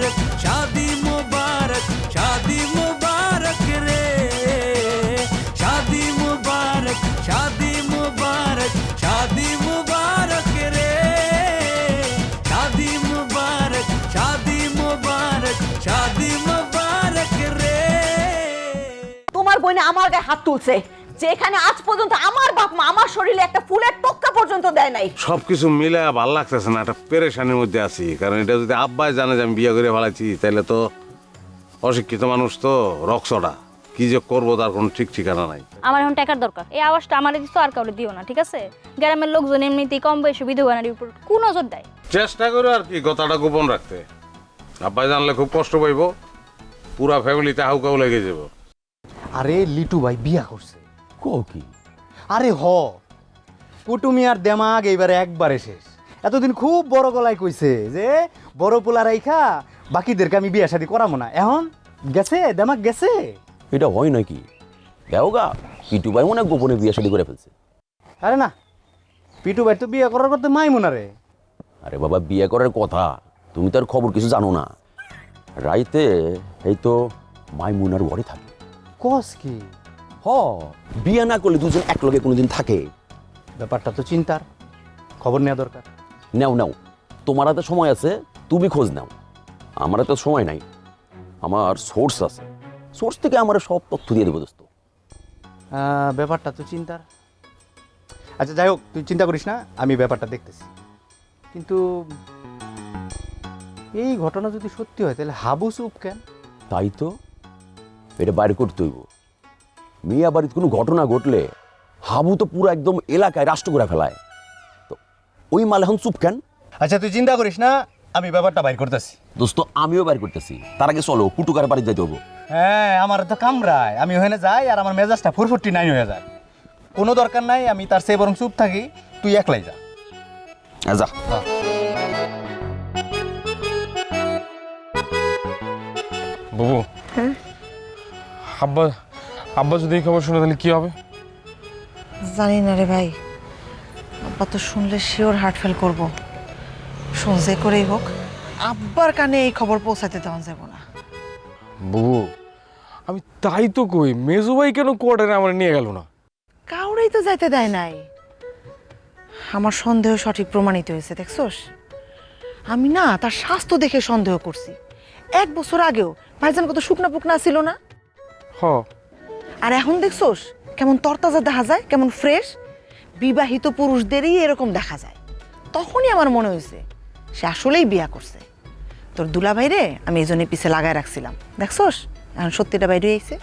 मुबारक शादी मुबारक शादी मुबारक रे शादी मुबारक शादी मुबारक शादी मुबारक रे शादी मुबारक शादी मुबारक शादी मुबारक रे তোমার বোনে আমার গায়ে হাত তুলছে যেখানে আজ পর্যন্ত আমার বাপ মা আমার শরীরে একটা ফুলের টোক্কা পর্যন্ত দেয় নাই। সবকিছু মিলে ভালো লাগতেছে না একটা পেরেশানির মধ্যে আছি। কারণ এটা যদি আব্বাই জানে যে আমি বিয়ে করে ফেলাইছি তাহলে তো অশিক্ষিত মানুষ তো রক্সটা কি যে করব তার কোনো ঠিক ঠিকানা নাই। আমার এখন টাকার দরকার। এই আওয়াজটা আমার দিস আর কাউরে দিও না ঠিক আছে? গ্রামের লোকজন এমনিতেই কম বয়সে বিধবা নারীর উপর কোন নজর দেয়। চেষ্টা করো আর কি কথাটা গোপন রাখতে। আব্বাই জানলে খুব কষ্ট পাইব। পুরা ফ্যামিলিতে হাউকাউ লেগে যাব। আরে লিটু ভাই বিয়া করছে। কো কি? আরে হ কুটুমিয়ার দেমাগ এইবারে একবারে শেষ। এতদিন খুব বড় গলায় কইছে যে বড় পোলা রাইখা বাকিদেরকে আমি বিয়া শাদি করাবো না। এখন গেছে? দেমাগ গেছে? এটা হয় নাকি দেওগা পিটু ভাই মনে গোপনে বিয়ে শাদী করে ফেলছে। আরে না পিটু ভাই তো বিয়া করার করতে মাইমুনা রে। আরে বাবা বিয়ে করার কথা? তুমি তার খবর কিছু জানো না। রাইতে এই তো মাইমুনার ঘরে থাকে কস কি? হ বিয়ে না করলে দুজন এক একলগে কোনোদিন থাকে। ব্যাপারটা তো চিন্তার। খবর নেওয়া দরকার। নেও নাও। তোমার হাতে সময় আছে তুমি খোঁজ নাও। আমার হাতে সময় নাই। আমার সোর্স আছে। সোর্স থেকে আমার সব তথ্য দিয়ে দেবো দোস্ত। ব্যাপারটা তো চিন্তার। আচ্ছা যাই হোক তুই চিন্তা করিস না আমি ব্যাপারটা দেখতেছি। কিন্তু এই ঘটনা যদি সত্যি হয় তাহলে হাবু চুপ কেন? তাই তো। এটা বাইরে করতে হইব। মিয়া বাড়িতে কোনো ঘটনা ঘটলে হাবু তো পুরো একদম এলাকায় রাষ্ট্র করে ফেলায়। তো ওই মাল এখন চুপ কেন? আচ্ছা তুই চিন্তা করিস না আমি ব্যাপারটা বাইর করতেছি। দোস্ত আমিও বাইর করতেছি। তার আগে চলো কুটুকার বাড়ি যাইতে হব। হ্যাঁ আমার তো কামড়ায় আমি ওখানে যাই আর আমার মেজাজটা ফুরফুরটি নাই হয়ে যায়। কোনো দরকার নাই আমি তার চেয়ে বরং চুপ থাকি। তুই একলাই যা। আ, যা। বাবু। আব্বা আব্বা যদি এই খবর শুনে তাহলে কি হবে? জানি না রে ভাই। আব্বা তো শুনলে শিওর হার্ট ফেল করব। শোন যে করেই হোক আব্বার কানে এই খবর পৌঁছাতে দেওয়া যাব না। বাবু আমি তাই তো কই মেজু ভাই কেন কোয়ার্টারে আমার নিয়ে গেল না? কাউরেই তো যাইতে দেয় নাই। আমার সন্দেহ সঠিক প্রমাণিত হয়েছে দেখছোস? আমি না তার স্বাস্থ্য দেখে সন্দেহ করছি। এক বছর আগেও ভাইজান কত শুকনা পুকনা ছিল না? হ। আর এখন দেখছোস কেমন তরতাজা দেখা যায় কেমন ফ্রেশ বিবাহিত পুরুষদেরই এরকম দেখা যায়। তখনই আমার মনে হয়েছে সে আসলেই বিয়া করছে। তোর দুলা ভাইরে আমি এই জন্য পিছে লাগায় রাখছিলাম। দেখছোস? এখন সত্যিটা বাইরে আইছে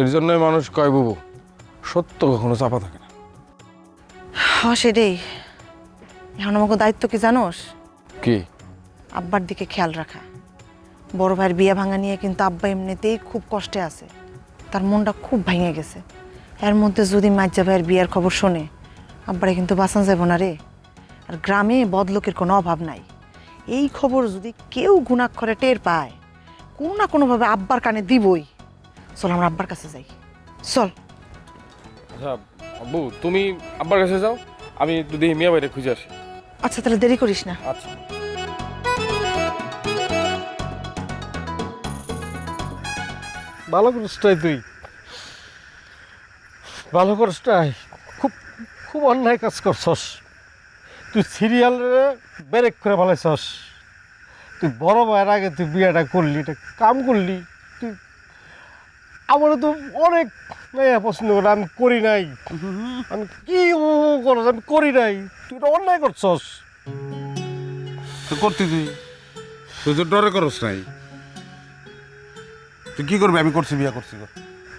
এর জন্যই মানুষ কয় বাবু সত্য কখনো চাপা থাকে না। হ্যাঁ সেটাই। এখন আমাকে দায়িত্ব কি জানোস? কি? আব্বার দিকে খেয়াল রাখা। বড় ভাইয়ের বিয়ে ভাঙা নিয়ে কিন্তু আব্বা এমনিতেই খুব কষ্টে আছে। তার মনটা খুব ভেঙে গেছে। এর মধ্যে যদি মাজ্জা ভাইয়ের বিয়ের খবর শোনে আব্বারে কিন্তু বাঁচান যাব না রে। আর গ্রামে বদলোকের কোনো অভাব নাই। এই খবর যদি কেউ গুণাক্ষরে টের পায় কোনো না কোনোভাবে আব্বার কানে দিবই। চল আমরা আব্বার কাছে যাই। চল। আচ্ছা আব্বু তুমি আব্বার কাছে যাও। আমি একটু দেখি মিয়া বাইরে খুঁজে আসি। আচ্ছা তাহলে দেরি করিস না। আচ্ছা। ভালো করিসটাই তুই ভালো করিসটাই খুব খুব অন্যায় কাজ করছস। তুই সিরিয়াল ব্রেক করে ফেলাইছস। তুই বড় ভাইয়ের আগে তুই বিয়েটা করলি, এটা কাম করলি। তুই, আমারও তো অনেক পছন্দ করে, আমি করি নাই। আমি কি করছ আমি করি নাই। তুই তো অন্যায় করছস। তো করতি তুই। তুই তো ডরে করস নাই। তুই কি করবি? আমি করছি বিয়ে করছি।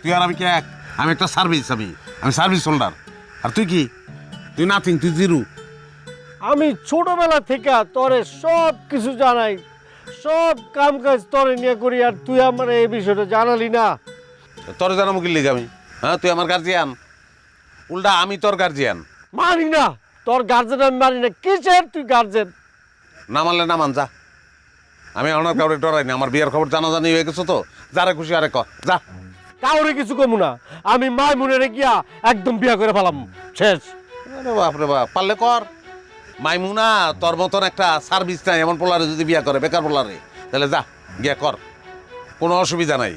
তুই আর আমি কি এক? আমি একটা সার্ভিস আমি। আমি সার্ভিস হোল্ডার আর তুই কি? তুই নাথিং তুই জিরো আমি ছোটবেলা থেকে তোরে সব কিছু জানাই। সব কাম কাজ তোরে নিয়ে করি আর তুই আমার এই বিষয়টা জানালি না। তোর জানাব কি লিখে আমি? হ্যাঁ তুই আমার গার্জিয়ান উল্টা আমি তোর গার্জিয়ান মানি না তোর গার্জেন আমি মানি না। কিসের তুই গার্জেন না মানলে না মান যা। আমি অনার কাউরে ডরাই না আমার বিয়ের খবর জানাজানি হয়ে গেছো তো। যারা খুশি আরে ক যা। কাউরে কিছু কমু না আমি মায় মনে গিয়া একদম বিয়া করে ফেলাম। শেষ। আরে বাপরে বাপ পারলে কর। মাইমুনা তোর মতন একটা সার্ভিস নাই এমন পোলারে যদি বিয়া করে বেকার পোলারে। তাহলে যা গিয়া কর। কোনো অসুবিধা নাই।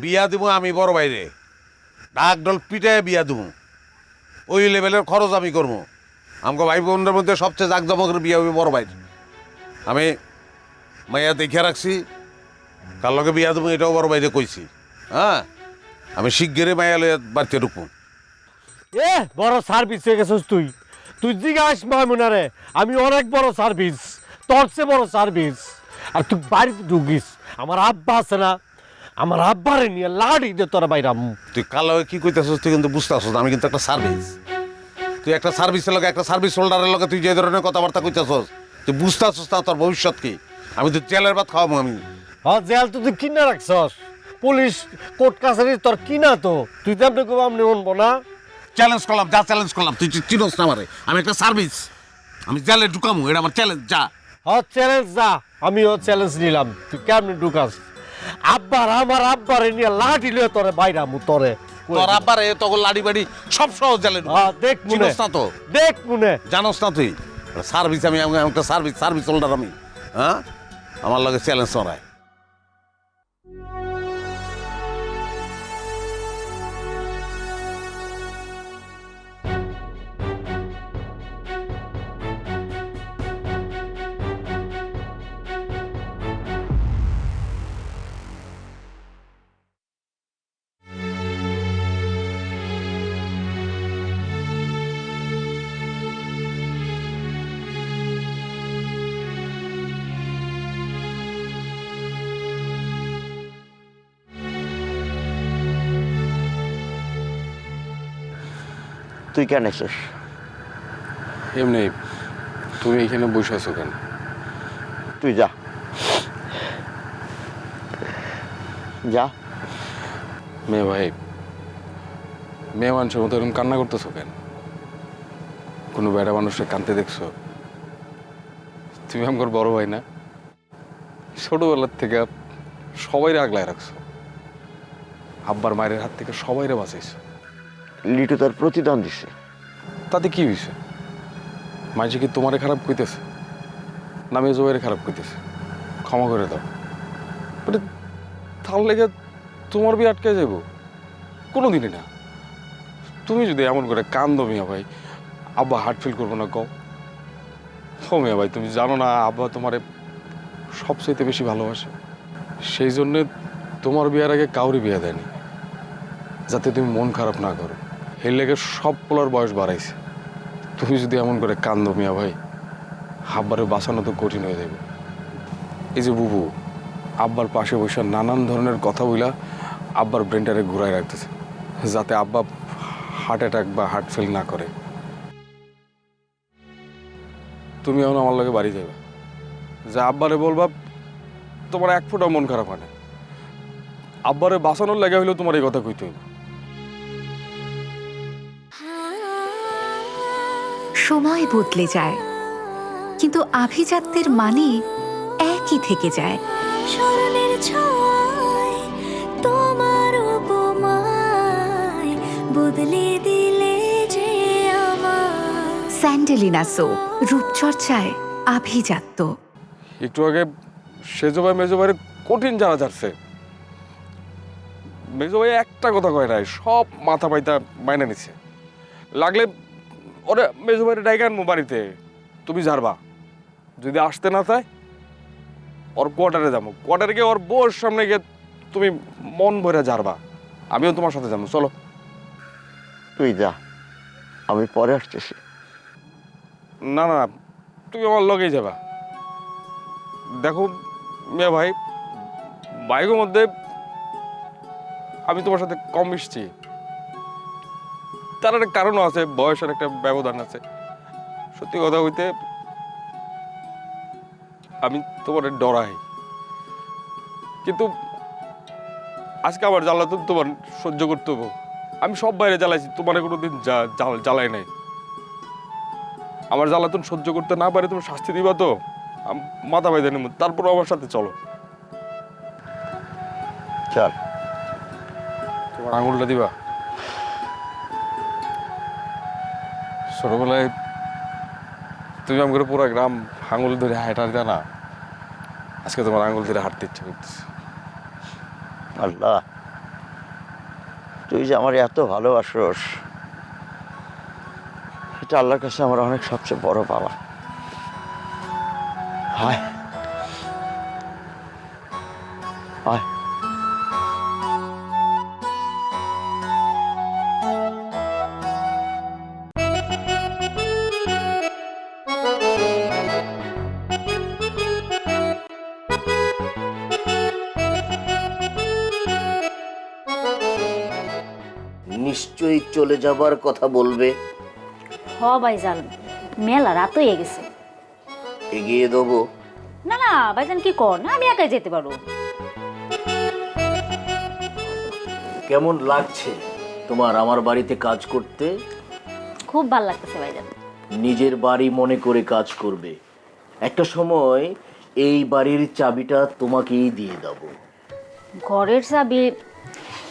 বিয়া দিব আমি বড় বাইরে ডাক ডল পিটায় বিয়া দিব ওই লেভেলের খরচ আমি করব আমাকে ভাই বোনদের মধ্যে সবচেয়ে জাকজমকের বিয়া হবে বড় বাইরে আমি মাইয়া দেখে রাখছি। কার লগে বিয়া দেবো এটাও বড় বাইরে কইছি। হ্যাঁ? আমি শিগগিরই মাইয়া লইয়া বাড়িতে ঢুকবো। এ বড় সার্ভিস হয়ে গেছিস তুই। তুই জিজ্ঞাস মামুনারে আমি অনেক বড় সার্ভিস তোর চেয়ে বড় সার্ভিস। আর তুই বাড়িতে ঢুকিস আমার আব্বা আছে না আমার আব্বারে নিয়ে লাড়ি দে তোর বাইরাম তুই কালো কি কইতেছিস তুই কিন্তু বুঝতেছিস না, আমি কিন্তু একটা সার্ভিস। তুই একটা সার্ভিসের লগে একটা সার্ভিস হোল্ডারের লগে তুই যে ধরনের কথাবার্তা কইতেছিস তুই বুঝতেছিস না তোর ভবিষ্যৎ কি। আমি তো জেলের ভাত খাওয়াবো আমি। হ্যাঁ জেল তো তুই কিনে রাখছস। পুলিশ কোর্ট কাছারি তোর কিনা তো। তুই তো আপনি কব আপনি শুনব না। চ্যালেঞ্জ করলাম যা চ্যালেঞ্জ করলাম তুই চিনোস না আমারে। আমি একটা সার্ভিস আমি জেলে ঢুকামু এটা আমার চ্যালেঞ্জ যা। হ্যাঁ চ্যালেঞ্জ যা। আমিও চ্যালেঞ্জ নিলাম। তুই কেমনি ঢুকাস? আব্বার আমার আব্বারে নিয়ে লাঠি লিয়ে তোরে বাইরামু তোরে। তোর আব্বারে তখন লাড়ি বাড়ি সব সহজ জেলে। হ্যাঁ দেখ মনে। চিনোস না তো। দেখ মনে। জানোস না তুই? সার্ভিস আমি আমি একটা সার্ভিস সার্ভিস হোল্ডার আমি। হ্যাঁ? আমার লগে চ্যালেঞ্জ করায় তুই কেন এসেছিস? এমনি তুমি এখানে বসে আছো কেন? তুই যা। যা। মেয়ে ভাই মেয়ে মানুষের মতো এরকম কান্না করতেছো কেন? কোনো বেড়া মানুষকে কানতে দেখছ? তুমি আমার বড় ভাই না? ছোটবেলার থেকে সবাই আগলায় রাখছো। আব্বার মায়ের হাত থেকে সবাইরে বাঁচাইছো। লিটু তার প্রতিদান দিছে। তাতে কি হয়েছে মাঝে কি তোমারে খারাপ কইতেছে? না মেজো ভাইয়ের খারাপ কইতেছে? ক্ষমা করে দাও। মানে তার লেগে তোমার বিয়ে আটকে যাব কোনো দিনই না। তুমি যদি এমন করে কান্দো মিয়া ভাই, আব্বা হার্ট ফিল করব না, কও। ও মিয়া ভাই, তুমি জানো না, আব্বা তোমারে সবচেয়ে বেশি ভালোবাসে। সেই জন্যে তোমার বিয়ার আগে কাউরি বিয়ে দেয়নি। যাতে তুমি মন খারাপ না করো। এর লেগে সব পোলার বয়স বাড়াইছে। তুমি যদি এমন করে কান্দো মিয়া ভাই, আব্বারে বাঁচানো তো কঠিন হয়ে যাবে এই যে বুবু, আব্বার পাশে বসে নানান ধরনের কথা বইলা আব্বার ব্রেনটারে ঘুরায় রাখতেছে, যাতে আব্বা হার্ট অ্যাটাক বা হার্ট ফেল না করে। তুমি এখন আমার লগে বাড়ি যাবে যে আব্বারে বলবা, তোমার এক ফোঁটা মন খারাপ হয় না। আব্বারে বাঁচানোর লেগে হইলেও তোমার এই কথা কইতে হইব। সময় বদলে যায়। কিন্তু আভিজাত্যের মানে একই থেকে যায়। স্মরণের তোমার উপমায় বদলে দিলে যে আমার স্যান্ডেলিনা সো রূপচর্চায় আভিজাত্য। একটু আগে সেজো ভাই মেজো ভাইয়ের কঠিন জানা যাচ্ছে। মেজো ভাই একটা কথা কয় নাই সব মাথা পাইতা মাইনে নিচ্ছে লাগলে ওরে মেজো ভাইয়ের ডাইকে আনব বাড়িতে। তুমি যারবা যদি আসতে না চায় ওর কোয়ার্টারে যাব। কোয়ার্টারে গিয়ে ওর বউর সামনে গিয়ে তুমি মন ভরে যারবা আমিও তোমার সাথে যাব। চলো। তুই যা। আমি পরে আসতেছি। না না তুমি আমার লগেই যাবা। দেখো মেয়ে ভাই বাইকের মধ্যে আমি তোমার সাথে কম মিশছি। তার একটা কারণও আছে বয়সের একটা ব্যবধান আছে। সত্যি কথা হইতে আমি তোমার ডরাই। কিন্তু আজকে আমার জ্বালাতন তোমার সহ্য করতে হব। আমি সব বাইরে জ্বালাইছি তোমার কোনো দিন জ্বালাই নাই। আমার জ্বালাতন সহ্য করতে না পারে তুমি শাস্তি দিবা তো? আম- মাথা বাইদে নেব তারপর আমার সাথে চলো। চল। তোমার আঙুলটা দিবা। ছোটবেলায় তুমি আমাকে পুরো গ্রাম আঙুল ধরে হাঁটা দিতা না আজকে তোমার আঙুল ধরে হাঁটতে ইচ্ছে করতেছে। আল্লাহ, তুই যে আমার এত ভালোবাসোস, এটা আল্লাহর কাছে আমার অনেক সবচেয়ে বড় পাওয়া। হায় আয়। চলে যাবার কথা বলবে? হ ভাইজান মেলা রাত হয়ে গেছে। এগিয়ে দেবো। না না ভাইজান কি কর? না আমি একাই যেতে পারব। কেমন লাগছে তোমার আমার বাড়িতে কাজ করতে? খুব ভালো লাগতেছে ভাইজান। নিজের বাড়ি মনে করে কাজ করবে। একটা সময় এই বাড়ির চাবিটা তোমাকেই দিয়ে দেবো। ঘরের চাবি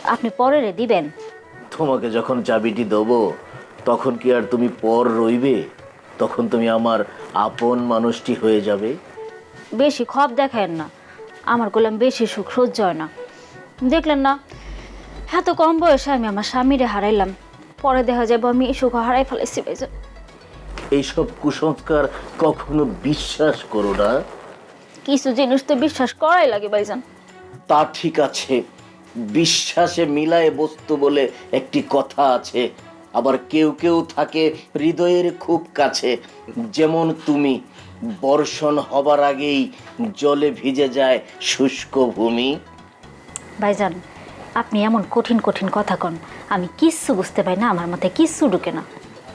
আপনি পরে রে দিবেন? তোমাকে যখন চাবিটি দেবো তখন কি আর তুমি পর রইবে? তখন তুমি আমার আপন মানুষটি হয়ে যাবে? বেশি খপ দেখেন না। আমার গোলাম বেশি সুখ সহ্য হয় না। দেখলেন না? এত কম বয়সে আমি আমার স্বামীরে হারাইলাম। পরে দেখা যাব আমি এই সুখ হারাই ফেলেছি ভাইজান। এইসব কুসংস্কার কখনো বিশ্বাস করো না? কিছু জিনিস তো বিশ্বাস করাই লাগে ভাইজান। তা ঠিক আছে। বিশ্বাসে মিলায় বস্তু বলে একটি কথা আছে। আবার কেউ কেউ থাকে হৃদয়ের খুব কাছে। যেমন তুমি বর্ষণ হবার আগেই জলে ভিজে যায় শুষ্ক ভূমি। ভাইজান আপনি এমন কঠিন কঠিন কথা কন। আমি কিচ্ছু বুঝতে পারি না আমার মাথায় কিচ্ছু ঢুকে না।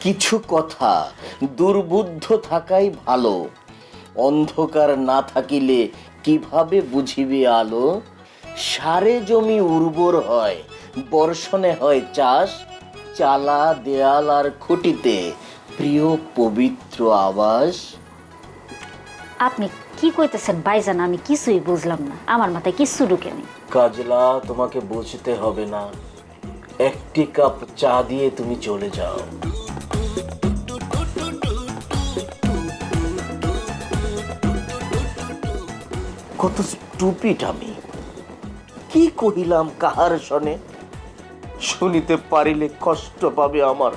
কিছু কথা দুর্বুদ্ধ থাকাই ভালো। অন্ধকার না থাকিলে কীভাবে বুঝিবে আলো? সারে জমি উর্বর হয় বর্ষণে হয় চাষ চালা দেয়াল আর খুঁটিতে প্রিয় পবিত্র আবাস। আপনি কি কইতেছেন ভাইজান? আমি কিছুই বুঝলাম না। আমার মাথায় কিচ্ছু ঢুকে নেই। কাজলা তোমাকে বুঝতে হবে না। একটি কাপ চা দিয়ে তুমি চলে যাও। কত স্টুপিট আমি। কি কহিলাম কাহার শনে? শুনিতে পারিলে কষ্ট পাবে আমার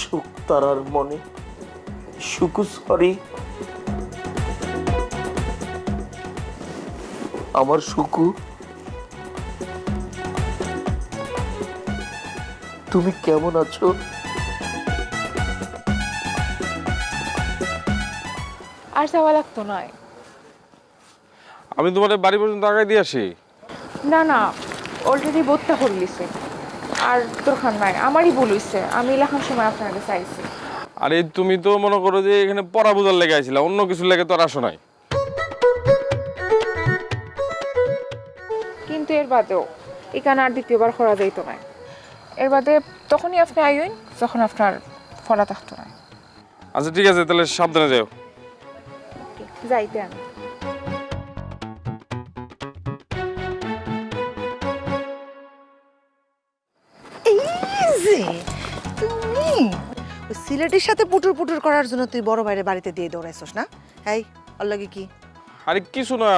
সুখ তারার মনে। সুকু সরি আমার সুকু তুমি কেমন আছো? আর যাওয়া লাগতো নয়। আমি তোমাদের বাড়ি পর্যন্ত আগাই দিয়ে আসি। না না অলরেডি বোধটা করলিছে আর দরকার নাই আমারই ভুল হইছে। আমি লেখার সময় আপনার কাছে আইছি। আরে তুমি তো মনে করো যে এখানে পড়া বোঝার লেগে আইছিলা অন্য কিছু লেগে তো আর আসো নাই। কিন্তু এর বাদেও এখানে আর দ্বিতীয়বার করা যাইতো না এর বাদে তখনই আপনি আইন যখন আপনার ফলা থাকতো না আচ্ছা ঠিক আছে তাহলে সাবধানে যাও যাইতে আমি। সিলেটের সাথে পুটুর পুটুর করার জন্য তুই বড় বাইরে বাড়িতে দিয়ে দৌড়াইছস না? এই আল্লাগে কি? আরে কিছু না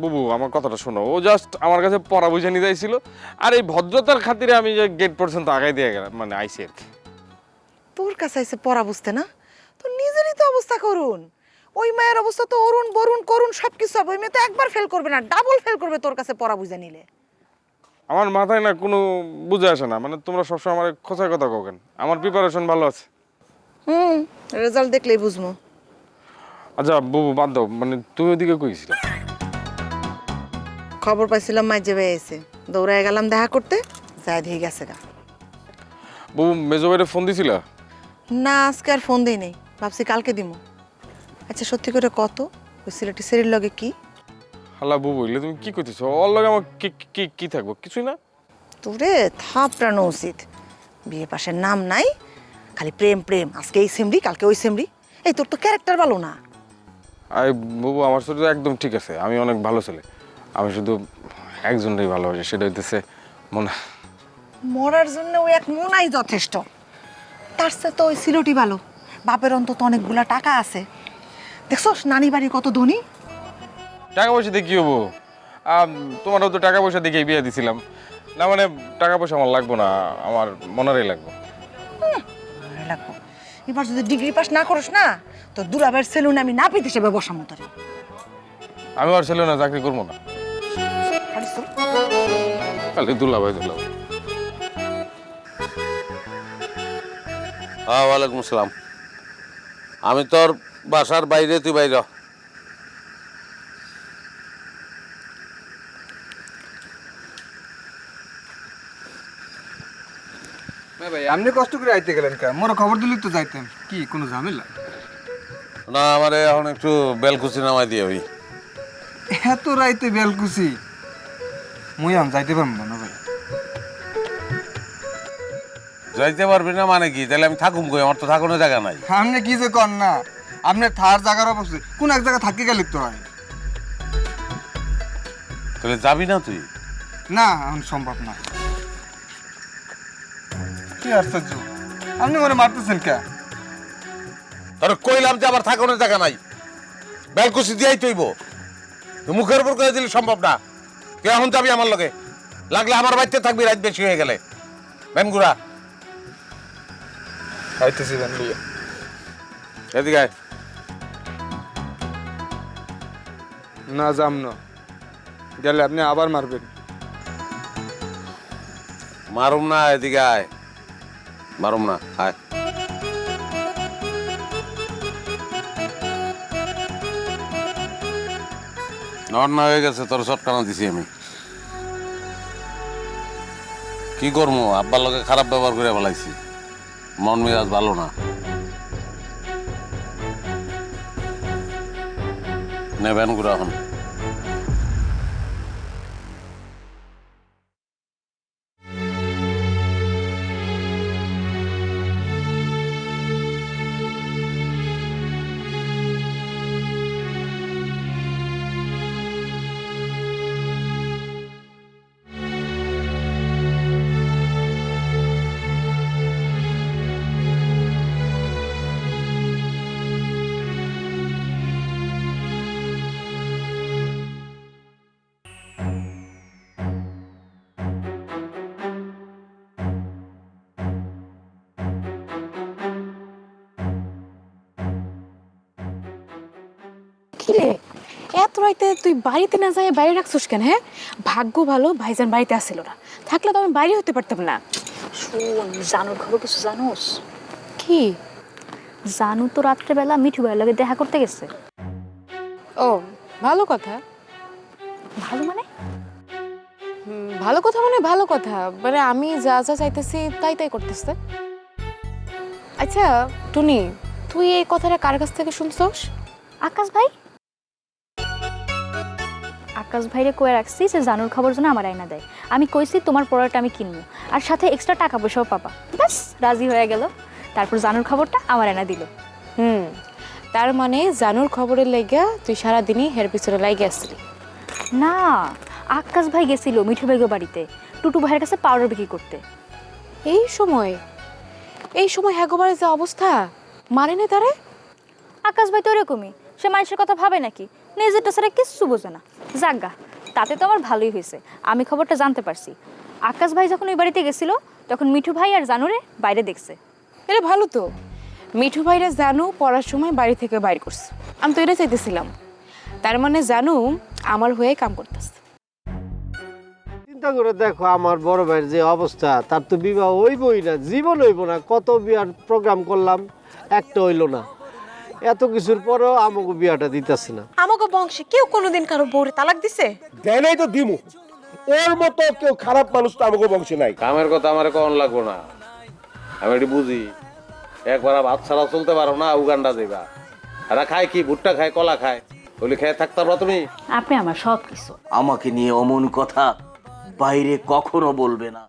বুবু আমার কথাটা শোনো। ও জাস্ট আমার কাছে পড়া বুঝে নিতে আইছিল আর এই ভদ্রতার খাতিরে আমি যে গেট পর্যন্ত আগাই দিয়ে গেলাম মানে আইসি আর কি। তোর কাছে এসে পড়া বুঝতে না? তোর নিজেরই তো অবস্থা করুন। ওই মায়ের অবস্থা তো অরুণ বরুণ করুন সব কিছু হবে। ওই মেয়ে তো একবার ফেল করবে না ডাবল ফেল করবে তোর কাছে পড়া বুঝে নিলে। আমার মাথায় না কোনো বুঝে আসে না। মানে তোমরা সবসময় আমার খোঁচার কথা কও কেন? আমার প্রিপারেশন ভালো আছে। হুম রেজাল্ট দেখলেই বুঝব। আচ্ছা বুবু বাদ দাও মানে তুমি ওদিকে কইছিল খবর পাইছিলাম মাই ভাই এসে দৌড়ায় গেলাম দেখা করতে যাই দিয়ে গেছে গা। বুবু মেজো বাইরে ফোন দিছিল? না আজকে আর ফোন দেই নেই ভাবছি কালকে দিমু। আচ্ছা সত্যি করে কত ওই সিলেটি সেরির লগে কি? হাল্লা বউ বললে তুমি কি করতেছো ওর লগে আমার কি কি কি থাকব? কিছুই না? তোরে থাপড়ানো উচিত। বিয়ে পাশের নাম নাই খালি প্রেম প্রেম। আজকে এই সেমরি কালকে ওই সেমরি। এই তোর তো ক্যারেক্টার ভালো না। আই বাবু আমার সাথে একদম ঠিক আছে। আমি অনেক ভালো ছেলে। আমি শুধু একজনটাই ভালোবাসি সেটা হইতেছে মনে। মরার জন্য ওই এক মোনাই যথেষ্ট। তার সাথে তো ওই সিলোটি ভালো। বাপের অন্তত অনেকগুলা টাকা আছে। দেখছোস নানি বাড়ি কত ধনী? টাকা পয়সা দিয়ে কি হব? তোমারও তো টাকা পয়সা দেখে বিয়ে দিছিলাম। না মানে টাকা পয়সা আমার লাগবো না আমার মনারই লাগবো। লাগবো। এবার যদি ডিগ্রি পাস না করিস না তো দুলাবের সেলুনে আমি নাপিত হিসেবে বসামো তোরে। আমি আর সেলুনে চাকরি করব না। খালি চল। খালি দুলাভাই দুলাভাই। হ্যাঁ ওয়ালাইকুম আসসালাম। আমি তোর বাসার বাইরে তুই বাইরে হ। আপনি কষ্ট করে আইতে গেলেন কা মোর খবর দিলি তো যাইতেন। কি কোনো ঝামেলা? না আমারে এখন একটু বেলকুচি নামাই দিয়ে ওই এত রাইতে বেলকুচি? মুই আম যাইতে পারব না ভাই। যাইতে পারবি না মানে কি? তাহলে আমি থাকুম কই? আমার তো থাকুনের জায়গা নাই। আপনি কি যে কর না আপনি থার জায়গার অবস্থা কোন এক জায়গা থাকি গেলে তো হয়। তাহলে যাবি না তুই? না এখন সম্ভব না। কি আশ্চর্য। আপনি মনে মারতেছেন কে? তোর কইলাম যে আবার থাকুনের জায়গা নাই। বেলকুচি দিয়াই তৈব। মুখের উপর করে দিলে সম্ভব না। কে এখন যাবি আমার লগে? লাগলে আমার বাড়িতে থাকবি রাত বেশি হয়ে গেলে। খাইতেছি বেন লিয়ে। এদিকে। না যাম না। গেলে আপনি আবার মারবেন। মারুম না এদিকে আয়। মারুম না, আয়। নর্না হয়ে গেছে, তোর চটকানা দিছি আমি। কি করব, আব্বার লোকে খারাপ ব্যবহার করে ফেলাইছি। মন মেজাজ ভালো না। নেবেন গুড়া এত রাইতে তুই বাড়িতে না যাই বাইরে রাখছিস কেন হ্যাঁ? ভাগ্য ভালো ভাইজান বাড়িতে আসছিল না। থাকলে তো আমি বাইরে হতে পারতাম না। শোন জানুর খবর কিছু জানোস? কি? জানু তো রাত্রেবেলা মিঠু ভাইয়ের লগে দেখা করতে গেছে। ও ভালো কথা। ভালো মানে? হুম, ভালো কথা মানে ভালো কথা। মানে আমি যা যা চাইতেছি তাই তাই করতেছে। আচ্ছা টুনি তুই এই কথাটা কার কাছ থেকে শুনছস? আকাশ ভাই? আকাশ ভাইরে কয়ে রাখছি যে জানুর খবর যেন আমার আয়না দেয়। আমি কইছি তোমার প্রোডাক্ট আমি কিনবো আর সাথে এক্সট্রা টাকা পয়সাও পাবা। ব্যাস রাজি হয়ে গেল। তারপর জানুর খবরটা আমার আয়না দিল। হুম তার মানে জানুর খবরের লাইগা তুই সারাদিনই হের পিছনে লাইগে আসছিলি। না আকাশ ভাই গেছিল মিঠু ভাইগো বাড়িতে টুটু ভাইয়ের কাছে পাউডার বিক্রি করতে। এই সময়? এই সময় হ্যাগোবারের যে অবস্থা? মানে না তারে? আকাশ ভাই তো এরকমই সে মানুষের কথা ভাবে নাকি? নিজেরটা ছাড়া কিচ্ছু বোঝে না। যাজ্ঞা তাতে তো আমার ভালোই হয়েছে। আমি খবরটা জানতে পারছি। আকাশ ভাই যখন ওই বাড়িতে গেছিল তখন মিঠু ভাই আর জানুরে বাইরে দেখছে। এটা ভালো তো। মিঠু ভাইরা জানু পড়ার সময় বাড়ি থেকে বাইর করছে। আমি তো এটা চাইতেছিলাম। তার মানে জানু আমার হয়ে কাম করতেছে। চিন্তা করে দেখো আমার বড় ভাইয়ের যে অবস্থা তার তো বিবাহ হইবই না জীবন হইব না। কত বিয়ার প্রোগ্রাম করলাম একটা হইল না। এত কিছুর পরেও আমাকে বিয়াটা দিতেছে না। আমাকে বংশে কেউ কোনোদিন কারও বউরে তালাক দিছে? দেয় নাই তো দিমু। ওর মতো কেউ খারাপ মানুষ তো আমাকে বংশে নাই। কামের কথা আমার কখন লাগবো না। আমি এটি বুঝি। একবার ভাত ছাড়া চলতে পারো না উগান্ডা দেবা। এরা খায় কি? ভুট্টা খায় কলা খায়। ওগুলি খেয়ে থাকতে পারো তুমি। আপনি আমার সব কিছু আমাকে নিয়ে অমন কথা বাইরে কখনো বলবে না।